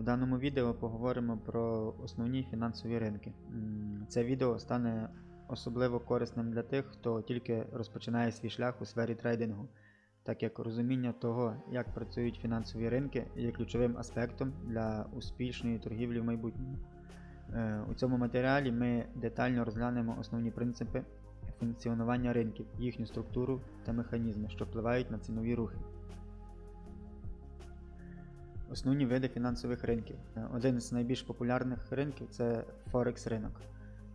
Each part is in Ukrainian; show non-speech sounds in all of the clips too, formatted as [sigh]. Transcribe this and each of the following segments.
В даному відео поговоримо про основні фінансові ринки. Це відео стане особливо корисним для тих, хто тільки розпочинає свій шлях у сфері трейдингу, так як розуміння того, як працюють фінансові ринки, є ключовим аспектом для успішної торгівлі в майбутньому. Е, У цьому матеріалі ми детально розглянемо основні принципи функціонування ринків, їхню структуру та механізми, що впливають на цінові рухи. Основні види фінансових ринків. Е, Один з найбільш популярних ринків це Форекс ринок.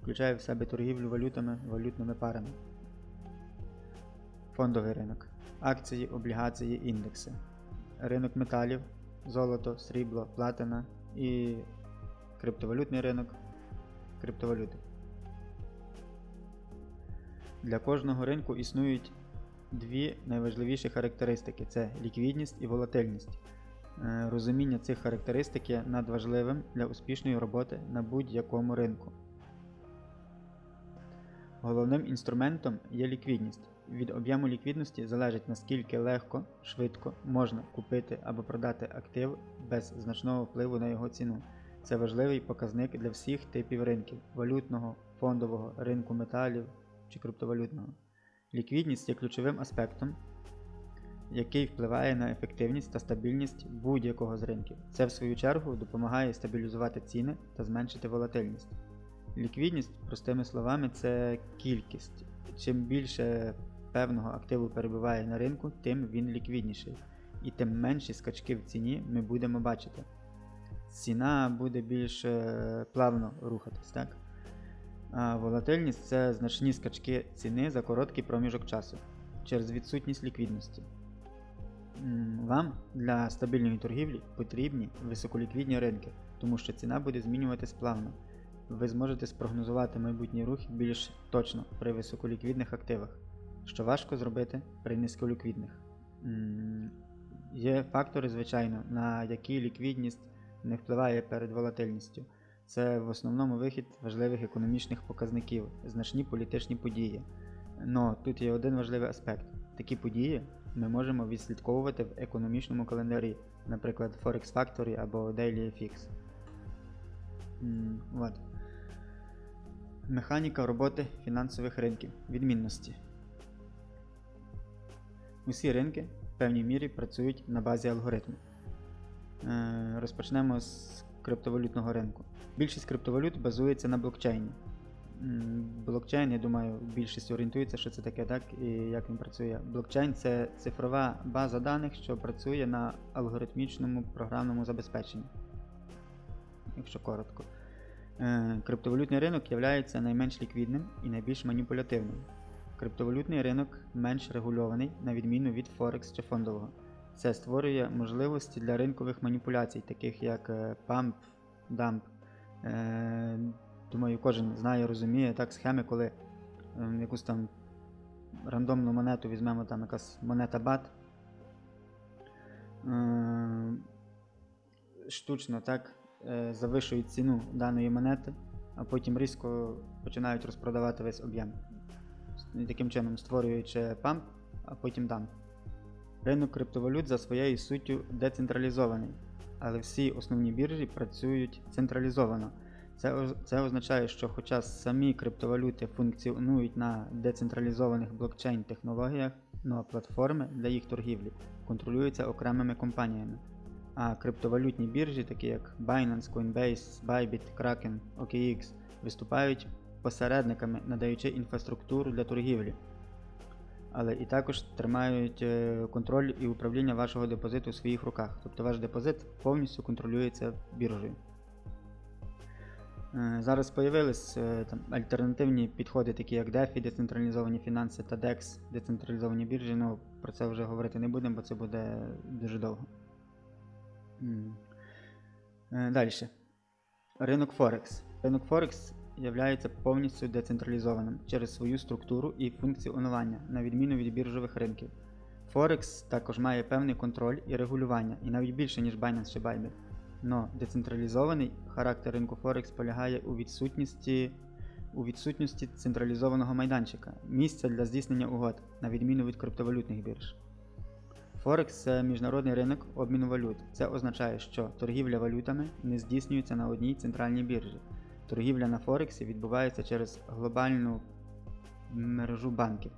Включає в себе торгівлю валютами, валютними парами. Фондовий ринок. Акції, облігації, індекси. Ринок металів, золото, срібло, платина і криптовалютний ринок. Криптовалюти. Для кожного ринку існують дві найважливіші характеристики: це ліквідність і волатильність. Е, Розуміння цих характеристик є надважливим для успішної роботи на будь-якому ринку. Головним інструментом є ліквідність. Від об'єму ліквідності залежить наскільки легко, швидко можна купити або продати актив без значного впливу на його ціну. Це важливий показник для всіх типів ринків валютного, фондового, ринку металів чи криптовалютного. Ліквідність є ключовим аспектом, який впливає на ефективність та стабільність будь-якого з ринків. Це, в свою чергу, допомагає стабілізувати ціни та зменшити волатильність. Ліквідність, простими словами, це кількість. Чим більше певного активу перебуває на ринку, тим він ліквідніший. І тим менші скачки в ціні ми будемо бачити. Ціна буде більш е, плавно рухатись, так? А волатильність це значні скачки ціни за короткий проміжок часу через відсутність ліквідності. Вам для стабільної торгівлі потрібні високоліквідні ринки, тому що ціна буде змінюватись плавно. Ви зможете спрогнозувати майбутній рух більш точно при високоліквідних активах, що важко зробити при низьколіквідних. Є фактори, звичайно, на які ліквідність не впливає перед волатильністю. Це в основному вихід важливих економічних показників, значні політичні події. Но тут є один важливий аспект. Такі події ми можемо відслідковувати в економічному календарі, наприклад, Forex Factory або DailyFX. М, от. Механіка роботи фінансових ринків. Відмінності. Усі ринки в певній мірі працюють на базі алгоритму. Е, Розпочнемо з криптовалютного ринку. Більшість криптовалют базується на блокчейні. Блокчейн, я думаю, більшість орієнтується, що це таке, так і як він працює. Блокчейн це цифрова база даних, що працює на алгоритмічному програмному забезпеченні. Якщо коротко. Е, Криптовалютний ринок є найменш ліквідним і найбільш маніпулятивним. Криптовалютний ринок менш регульований, на відміну від Форекс чи фондового. Це створює можливості для ринкових маніпуляцій, таких як е, pump, dump. Е, Думаю, кожен знає, розуміє так схеми, коли е, якусь там рандомну монету візьмемо, там якась монета BAT. Е, штучно так е, завишують ціну даної монети, а потім різко починають розпродавати весь об'єм. Таким чином створюючи памп, а потім дамп. Ринок криптовалют за своєю суттю децентралізований, але всі основні біржі працюють централізовано. Це, це означає, що хоча самі криптовалюти функціонують на децентралізованих блокчейн-технологіях, ну а платформи для їх торгівлі контролюються окремими компаніями. А криптовалютні біржі, такі як Binance, Coinbase, Bybit, Kraken, OKX, виступають посередниками, надаючи інфраструктуру для торгівлі. Але і також тримають е, контроль і управління вашого депозиту у своїх руках. Тобто ваш депозит повністю контролюється біржею. Е, Зараз з'явились там альтернативні підходи, такі як DeFi, децентралізовані фінанси та DEX, децентралізовані біржі. Ну, про це вже говорити не будемо, бо це буде дуже довго. Далі. Ринок Форекс. Ринок Форекс є повністю децентралізованим через свою структуру і функціонування, на відміну від біржових ринків. Форекс також має певний контроль і регулювання, і навіть більше, ніж Binance чи Bybit. Но децентралізований характер ринку Форекс полягає у відсутності, у відсутності централізованого майданчика, місця для здійснення угод, на відміну від криптовалютних бірж. Форекс це міжнародний ринок обміну валют. Це означає, що торгівля валютами не здійснюється на одній центральній біржі. Торгівля на Форексі відбувається через глобальну мережу банків.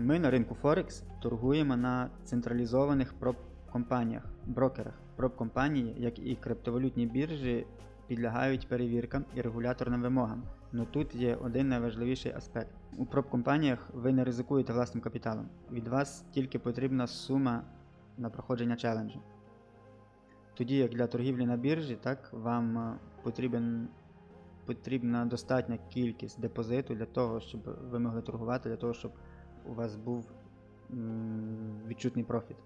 Ми на ринку Форекс торгуємо на централізованих проб-компаніях, брокерах. Проб-компанії, як і криптовалютні біржі, підлягають перевіркам і регуляторним вимогам. Но тут є один найважливіший аспект. У проб-компаніях ви не ризикуєте власним капіталом. Від вас тільки потрібна сума на проходження челенджу. Тоді як для торгівлі на біржі, так, вам е, потрібен, потрібна достатня кількість депозиту для того, щоб ви могли торгувати, для того, щоб у вас був відчутний профіт.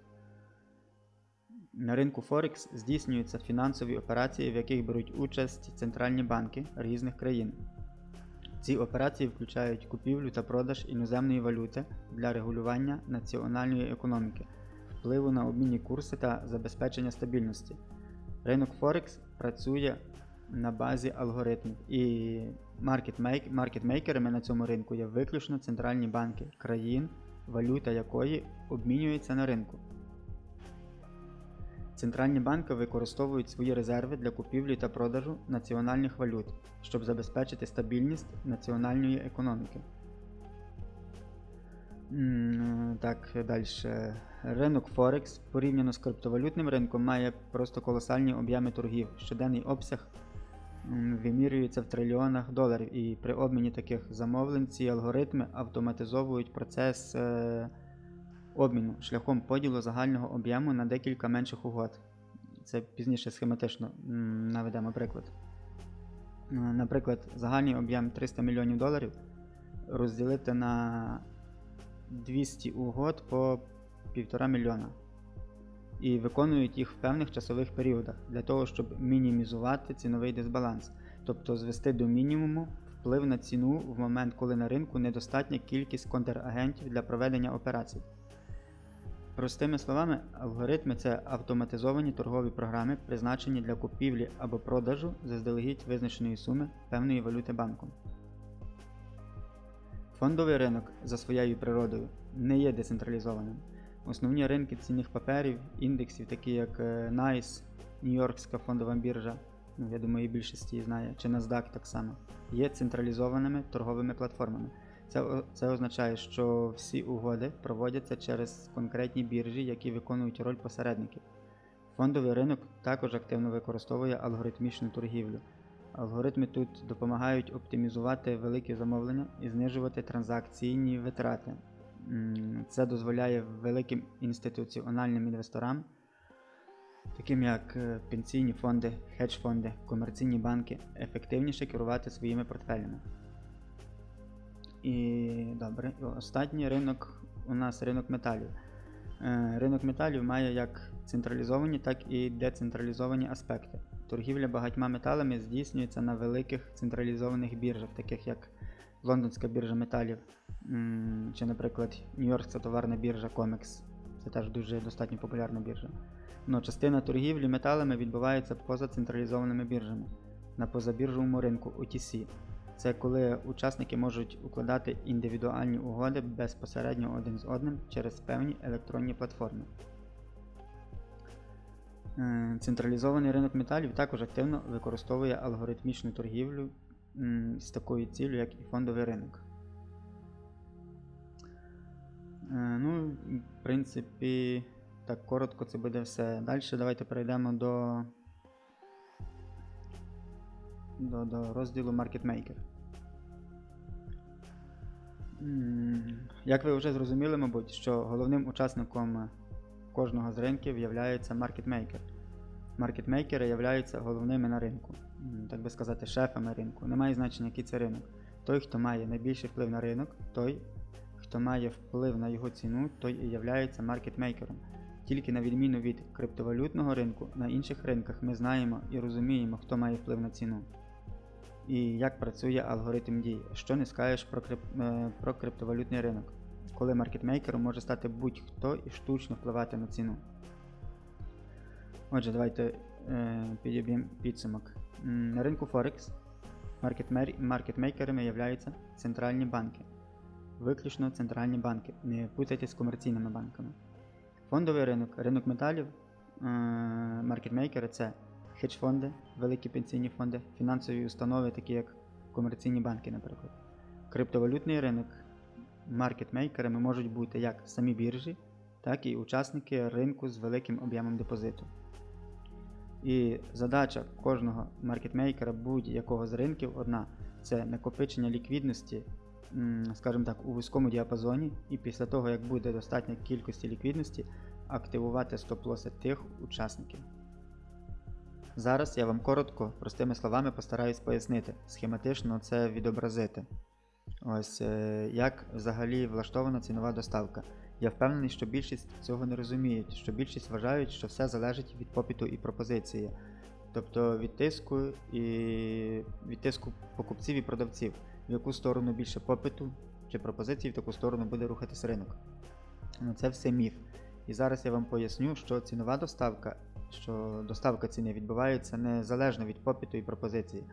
На ринку Форекс здійснюються фінансові операції, в яких беруть участь центральні банки різних країн. Ці операції включають купівлю та продаж іноземної валюти для регулювання національної економіки, впливу на обмінні курси та забезпечення стабільності. Ринок Форекс працює на базі алгоритмів, і маркетмейкерами на цьому ринку є виключно центральні банки країн, валюта якої обмінюється на ринку. Центральні банки використовують свої резерви для купівлі та продажу національних валют, щоб забезпечити стабільність національної економіки. Так, далі. Ринок Форекс порівняно з криптовалютним ринком має просто колосальні об'єми торгів. Щоденний обсяг вимірюється в трильйонах доларів, і при обміні таких замовлень ці алгоритми автоматизовують процес е, обміну шляхом поділу загального об'єму на декілька менших угод. Це пізніше схематично наведемо приклад. Е, Наприклад, загальний об'єм 300 мільйонів доларів розділити на 200 угод по 1,5 мільйона. І виконують їх в певних часових періодах для того, щоб мінімізувати ціновий дисбаланс, тобто звести до мінімуму вплив на ціну в момент, коли на ринку недостатня кількість контрагентів для проведення операцій. Простими словами, алгоритми це автоматизовані торгові програми, призначені для купівлі або продажу заздалегідь визначеної суми певної валюти банком. Фондовий ринок за своєю природою не є децентралізованим. Основні ринки цінних паперів, індексів, такі як е, NICE, Нью-Йоркська фондова біржа, ну, я думаю, і більшість її знає, чи NASDAQ так само, є централізованими торговими платформами. Це, це означає, що всі угоди проводяться через конкретні біржі, які виконують роль посередників. Фондовий ринок також активно використовує алгоритмічну торгівлю. Алгоритми тут допомагають оптимізувати великі замовлення і знижувати транзакційні витрати. Це дозволяє великим інституціональним інвесторам, таким як е, пенсійні фонди, хедж-фонди, комерційні банки, ефективніше керувати своїми портфелями. І добре, останній ринок у нас ринок металів. Е, Ринок металів має як централізовані, так і децентралізовані аспекти. Торгівля багатьма металами здійснюється на великих централізованих біржах, таких як Лондонська біржа металів, чи, наприклад, Нью-Йоркська товарна біржа COMEX. Це теж дуже достатньо популярна біржа. Но частина торгівлі металами відбувається поза централізованими біржами на позабіржовому ринку OTC. Це коли учасники можуть укладати індивідуальні угоди безпосередньо один з одним через певні електронні платформи. Е, Централізований ринок металів також активно використовує алгоритмічну торгівлю з такою ціллю, як і фондовий ринок. Е, Ну, в принципі, так коротко це буде все. Далі давайте перейдемо до, до, до розділу Market Maker. Як ви вже зрозуміли, мабуть, що головним учасником кожного з ринків є маркетмейкер. Маркетмейкери являються головними на ринку, так би сказати, шефами ринку. Немає значення, який це ринок. Той, хто має найбільший вплив на ринок, той, хто має вплив на його ціну, той і являється маркетмейкером. Тільки на відміну від криптовалютного ринку, на інших ринках ми знаємо і розуміємо, хто має вплив на ціну. І як працює алгоритм дій. Що не скажеш про, крип... е, про криптовалютний ринок, коли маркетмейкером може стати будь-хто і штучно впливати на ціну. Отже, давайте е, підіб'ємо підсумок. На ринку Форекс маркетмейкерами являються центральні банки. Виключно центральні банки. Не путайте з комерційними банками. Фондовий ринок, ринок металів, е, маркетмейкери це хедж-фонди, великі пенсійні фонди, фінансові установи, такі як комерційні банки, наприклад. Криптовалютний ринок, маркетмейкерами можуть бути як самі біржі, так і учасники ринку з великим об'ємом депозиту. І задача кожного маркетмейкера будь-якого з ринків одна це накопичення ліквідності, скажімо так, у вузькому діапазоні, і після того, як буде достатня кількості ліквідності, активувати стоп-лоси тих учасників. Зараз я вам коротко, простими словами постараюсь пояснити, схематично це відобразити. Ось е, як взагалі влаштована цінова доставка. Я впевнений, що більшість цього не розуміють, що більшість вважають, що все залежить від попиту і пропозиції, тобто від тиску і від тиску покупців і продавців, в яку сторону більше попиту чи пропозиції, в таку сторону буде рухатись ринок. Ну, це все міф. І зараз я вам поясню, що цінова доставка, що доставка ціни відбувається незалежно від попиту і пропозиції.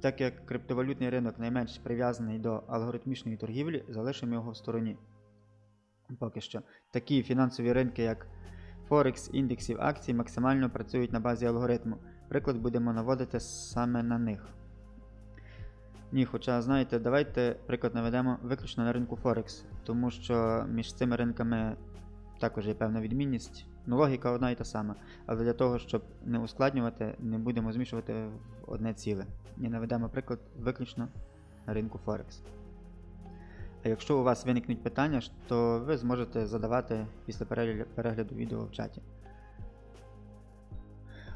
Так як криптовалютний ринок найменш прив'язаний до алгоритмічної торгівлі, залишимо його в стороні. Поки що. Такі фінансові ринки, як Форекс, індексів акцій, максимально працюють на базі алгоритму. Приклад будемо наводити саме на них. Ні, хоча, знаєте, давайте приклад наведемо виключно на ринку Форекс, тому що між цими ринками також є певна відмінність. Ну, логіка одна і та сама. Але для того, щоб не ускладнювати, не будемо змішувати в одне ціле. І наведемо приклад виключно на ринку Форекс. А якщо у вас виникнуть питання, то ви зможете задавати після перегляду, відео в чаті.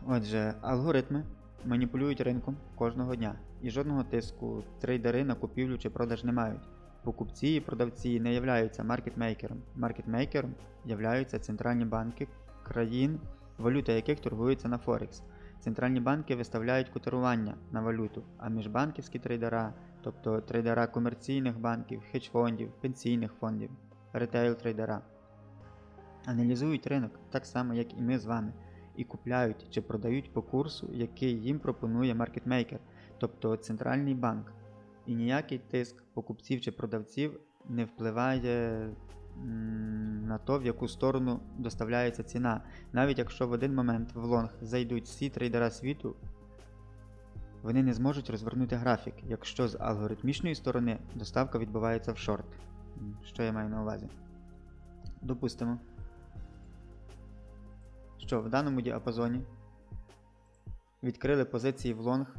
Отже, алгоритми маніпулюють ринком кожного дня, і жодного тиску трейдери на купівлю чи продаж не мають. Покупці і продавці не являються маркетмейкером. Маркетмейкером являються центральні банки країн, валюта яких торгується на Форекс. Центральні банки виставляють котирування на валюту, а міжбанківські трейдера, тобто трейдера комерційних банків, хедж-фондів, пенсійних фондів, ретейл-трейдера, аналізують ринок так само, як і ми з вами, і купляють чи продають по курсу, який їм пропонує маркетмейкер, тобто центральний банк. І ніякий тиск покупців чи продавців не впливає на то, в яку сторону доставляється ціна. Навіть якщо в один момент в лонг зайдуть всі трейдера світу, вони не зможуть розвернути графік, якщо з алгоритмічної сторони доставка відбувається в шорт. Що я маю на увазі? Допустимо, що в даному діапазоні відкрили позиції в лонг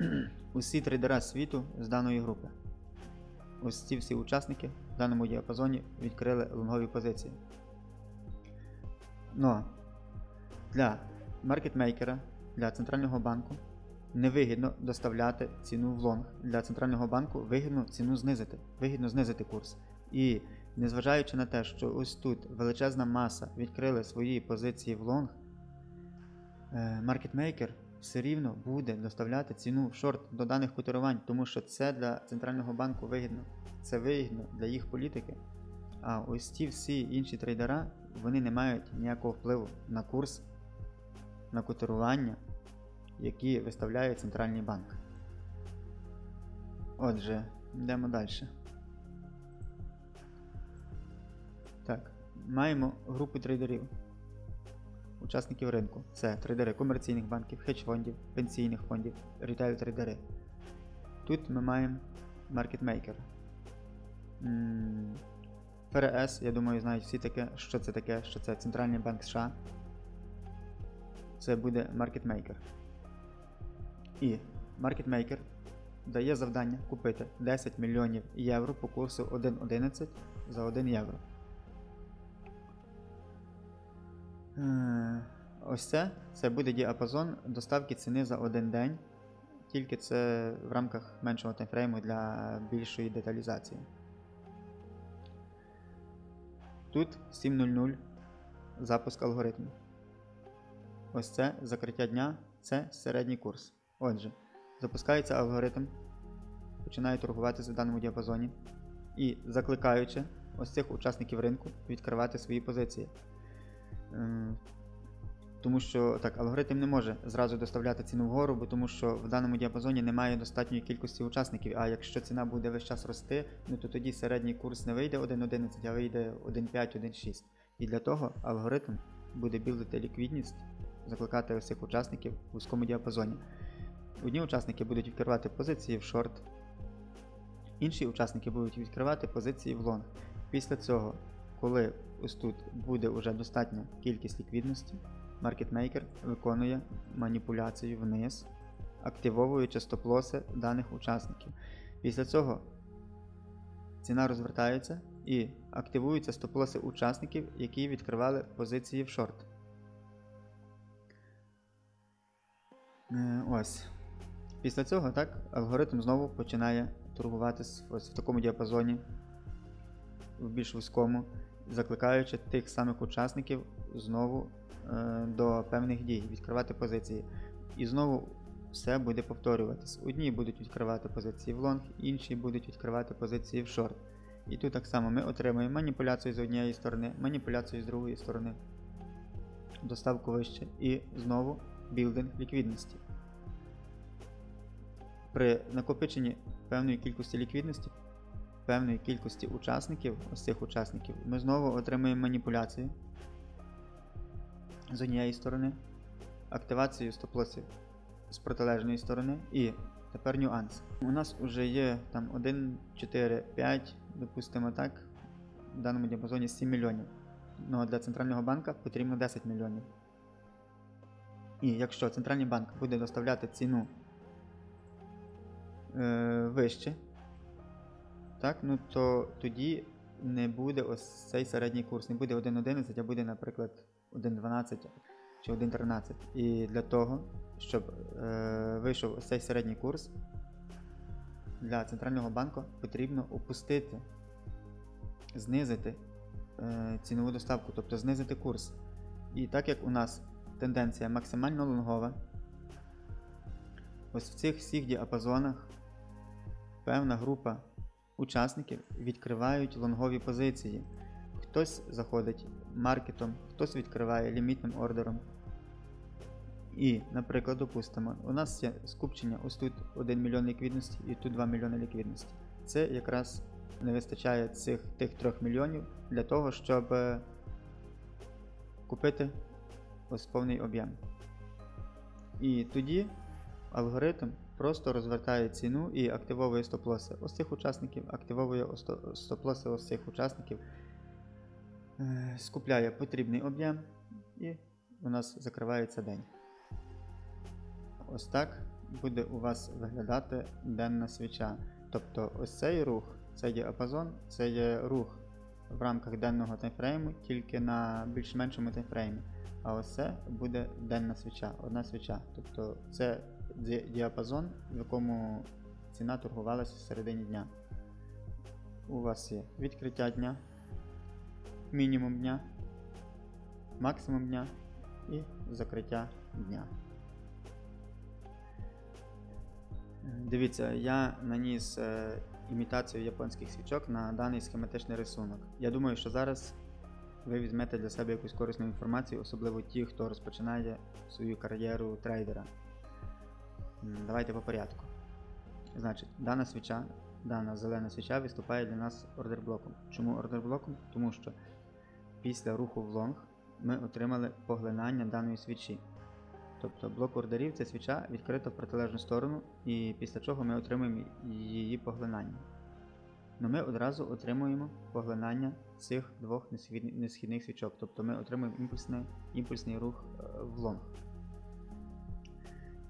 [clears throat] усі трейдера світу з даної групи. Ось ці всі учасники в даному діапазоні відкрили лонгові позиції. Но для маркетмейкера, для центрального банку невигідно доставляти ціну в лонг. Для центрального банку вигідно ціну знизити, вигідно знизити курс. І незважаючи на те, що ось тут величезна маса відкрили свої позиції в лонг, е, маркетмейкер все рівно буде доставляти ціну в шорт до даних котирувань, тому що це для центрального банку вигідно. Це вигідно для їх політики. А ось ті всі інші трейдера вони не мають ніякого впливу на курс, на котирування, які виставляє центральний банк. Отже, йдемо далі. Так, маємо групу трейдерів учасників ринку. Це трейдери комерційних банків, хедж-фондів, пенсійних фондів, рітейл-трейдери. Тут ми маємо маркетмейкер. ФРС, я думаю, знають всі таке, що це таке, що це Центральний банк США. Це буде маркетмейкер. І маркетмейкер дає завдання купити 10 мільйонів євро по курсу 1.11 за 1 євро. Ось це, це буде діапазон доставки ціни за один день, тільки це в рамках меншого таймфрейму для більшої деталізації. Тут 7.00 запуск алгоритму. Ось це закриття дня, це середній курс. Отже, запускається алгоритм, починає торгувати в даному діапазоні і закликаючи ось цих учасників ринку відкривати свої позиції. Ем, Тому що так, алгоритм не може зразу доставляти ціну вгору, бо тому що в даному діапазоні немає достатньої кількості учасників. А якщо ціна буде весь час рости, ну то тоді середній курс не вийде 1.11, а вийде 1.5, 1.6. І для того алгоритм буде білдити ліквідність, закликати усіх учасників в вузькому діапазоні. Одні учасники будуть відкривати позиції в шорт, інші учасники будуть відкривати позиції в лонг. Після цього, коли ось тут буде вже достатня кількість ліквідності, маркетмейкер виконує маніпуляцію вниз, активовуючи стоп-лоси даних учасників. Після цього ціна розвертається і активуються стоп-лоси учасників, які відкривали позиції в шорт. Е, Ось. Після цього так, алгоритм знову починає торгуватись в такому діапазоні, в більш вузькому, закликаючи тих самих учасників знову е, до певних дій, відкривати позиції. І знову все буде повторюватись. Одні будуть відкривати позиції в лонг, інші будуть відкривати позиції в шорт. І тут так само ми отримуємо маніпуляцію з однієї сторони, маніпуляцію з другої сторони, доставку вище і знову білдинг ліквідності. При накопиченні певної кількості ліквідності, певної кількості учасників, ось цих учасників, ми знову отримуємо маніпуляцію з однієї сторони, активацію стоп-лосів з протилежної сторони і тепер нюанс. У нас вже є там 1, 4, 5, допустимо так, в даному діапазоні 7 мільйонів. Ну, а для центрального банка потрібно 10 мільйонів. І якщо центральний банк буде доставляти ціну е, вище, так, ну, то тоді не буде ось цей середній курс, не буде 1.11, а буде, наприклад, 1.12 чи 1.13. І для того, щоб е, вийшов ось цей середній курс, для центрального банку потрібно опустити, знизити е, цінову доставку, тобто знизити курс. І так як у нас тенденція максимально лонгова, ось в цих всіх діапазонах певна група учасників відкривають лонгові позиції. Хтось заходить маркетом, хтось відкриває лімітним ордером. І, наприклад, допустимо, у нас є скупчення ось тут 1 мільйон ліквідності і тут 2 мільйони ліквідності. Це якраз не вистачає цих тих 3 мільйонів для того, щоб е, купити ось повний об'єм. І тоді алгоритм просто розвертає ціну і активовує стоп-лоси ось цих учасників, активовує стоп-лоси ось цих учасників, е, скупляє потрібний об'єм і у нас закривається день. Ось так буде у вас виглядати денна свіча. Тобто ось цей рух, цей діапазон, це є рух в рамках денного таймфрейму, тільки на більш-меншому таймфреймі. А ось це буде денна свіча, одна свіча. Тобто це діапазон, в якому ціна торгувалася в середині дня. У вас є відкриття дня, мінімум дня, максимум дня і закриття дня. Дивіться, я наніс е, імітацію японських свічок на даний схематичний рисунок. Я думаю, що зараз ви візьмете для себе якусь корисну інформацію, особливо ті, хто розпочинає свою кар'єру трейдера. Давайте по порядку. Значить, дана свіча, дана зелена свіча виступає для нас ордерблоком. Чому ордерблоком? Тому що після руху в лонг ми отримали поглинання даної свічі. Тобто блок ордерів це свіча відкрита в протилежну сторону, і після чого ми отримуємо її поглинання. Но ми одразу отримуємо поглинання цих двох несхідних свічок, тобто ми отримуємо імпульсний, імпульсний рух е, в лонг.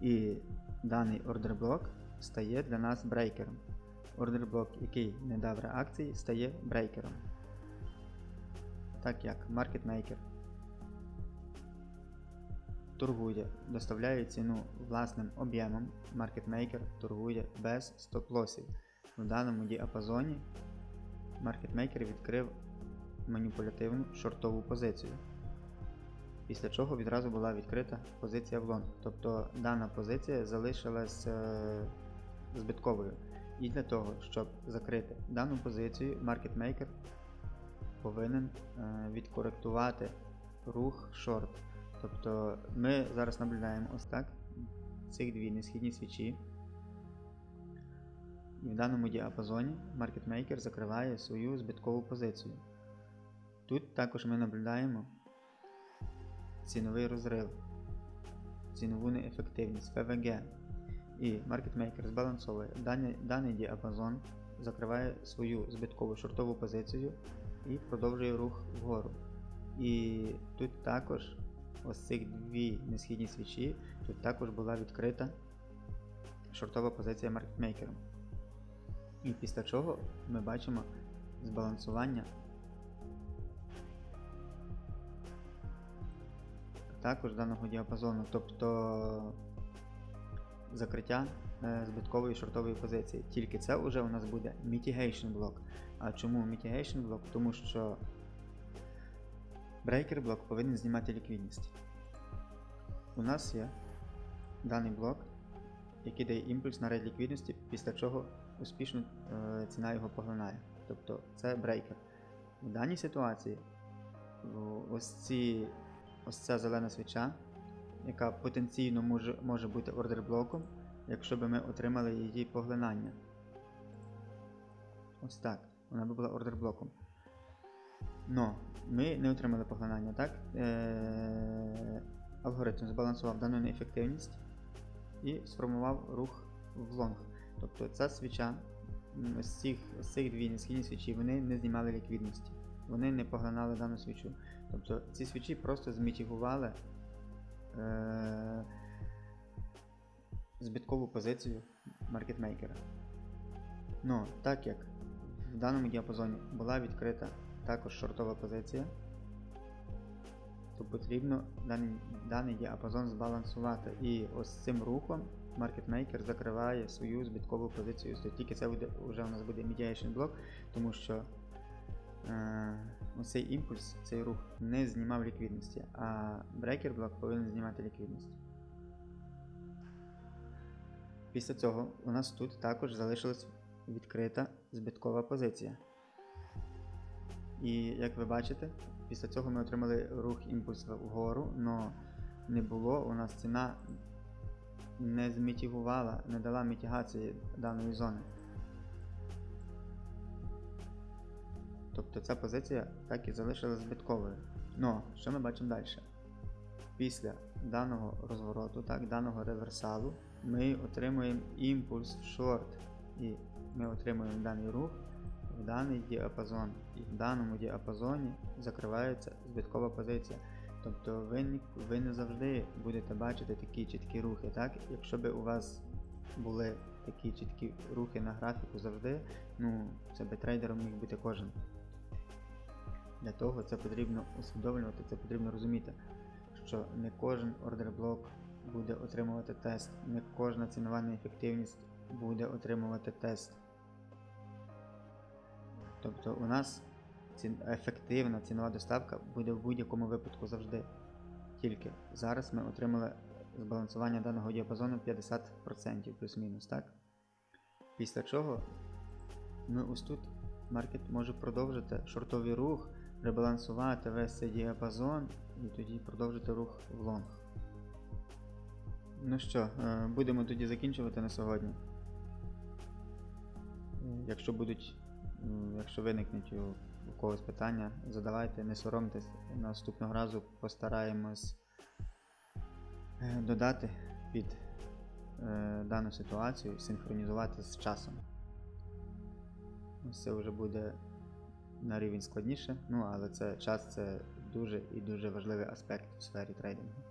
І даний ордерблок стає для нас брейкером. Ордерблок, який не дав реакції, стає брейкером. Так як маркетмейкер торгує, доставляє ціну власним об'ємом, маркетмейкер торгує без стоп-лосів. В даному діапазоні маркетмейкер відкрив маніпулятивну шортову позицію. Після чого відразу була відкрита позиція в лонг. Тобто дана позиція залишилась е, збитковою. І для того, щоб закрити дану позицію, маркетмейкер повинен е, відкоректувати рух шорт. Тобто ми зараз наблюдаємо ось так цих дві несхідні свічі. І в даному діапазоні маркетмейкер закриває свою збиткову позицію. Тут також ми наблюдаємо ціновий розрив, цінову неефективність, ФВГ. І маркетмейкер збалансовує даний, даний діапазон, закриває свою збиткову шортову позицію і продовжує рух вгору. І тут також ось цих дві несхідні свічі, тут також була відкрита шортова позиція маркетмейкером. І після чого ми бачимо збалансування також даного діапазону, тобто закриття е, збиткової шортової позиції. Тільки це вже у нас буде mitigation блок. А чому mitigation блок? Тому що брейкер блок повинен знімати ліквідність. У нас є даний блок, який дає імпульс на рейд ліквідності, після чого успішно е, ціна його поглинає. Тобто це брейкер. В даній ситуації ось, ці, ось ця зелена свіча, яка потенційно може, може бути ордер блоком, якщо б ми отримали її поглинання. Ось так. Вона би була ордер блоком. Но ми не отримали поглинання, так? Е- алгоритм збалансував дану неефективність і сформував рух в лонг. Тобто ця свіча, з цих, з цих дві несхідні свічі, вони не знімали ліквідності. Вони не поглинали дану свічу. Тобто ці свічі просто змітігували е- збиткову позицію маркетмейкера. Ну, так як в даному діапазоні була відкрита також шортова позиція, то потрібно даний, даний діапазон збалансувати. І ось цим рухом маркетмейкер закриває свою збиткову позицію. Тобто тільки це буде, вже у нас буде mediation блок, тому що е, цей імпульс, цей рух не знімав ліквідності, а брейкер блок повинен знімати ліквідність. Після цього у нас тут також залишилась відкрита збиткова позиція. І як ви бачите, після цього ми отримали рух імпульс вгору, але не було, у нас ціна не змітігувала, не дала мітігації даної зони. Тобто ця позиція так і залишилась збитковою. Но що ми бачимо далі? Після даного розвороту, так, даного реверсалу, ми отримуємо імпульс в шорт. І ми отримуємо даний рух в даний діапазон. І в даному діапазоні закривається збиткова позиція. Тобто ви ви не завжди будете бачити такі чіткі рухи. Так? Якщо б у вас були такі чіткі рухи на графіку завжди, ну це би трейдером міг бути кожен. Для того це потрібно усвідомлювати, це потрібно розуміти, що не кожен ордер-блок буде отримувати тест, не кожна цінова неефективність буде отримувати тест. Тобто у нас ці... ефективна цінова доставка буде в будь-якому випадку завжди. Тільки зараз ми отримали збалансування даного діапазону 50% плюс-мінус, так? Після чого ми ось тут маркет може продовжити шортовий рух, ребалансувати весь цей діапазон і тоді продовжити рух в лонг. Ну що, е, будемо тоді закінчувати на сьогодні. Якщо будуть, якщо виникнуть у, когось питання, задавайте, не соромтесь. Наступного разу постараємось е, додати під е, дану ситуацію, синхронізувати з часом. Це вже буде на рівень складніше, ну але це час це дуже і дуже важливий аспект в сфері трейдингу.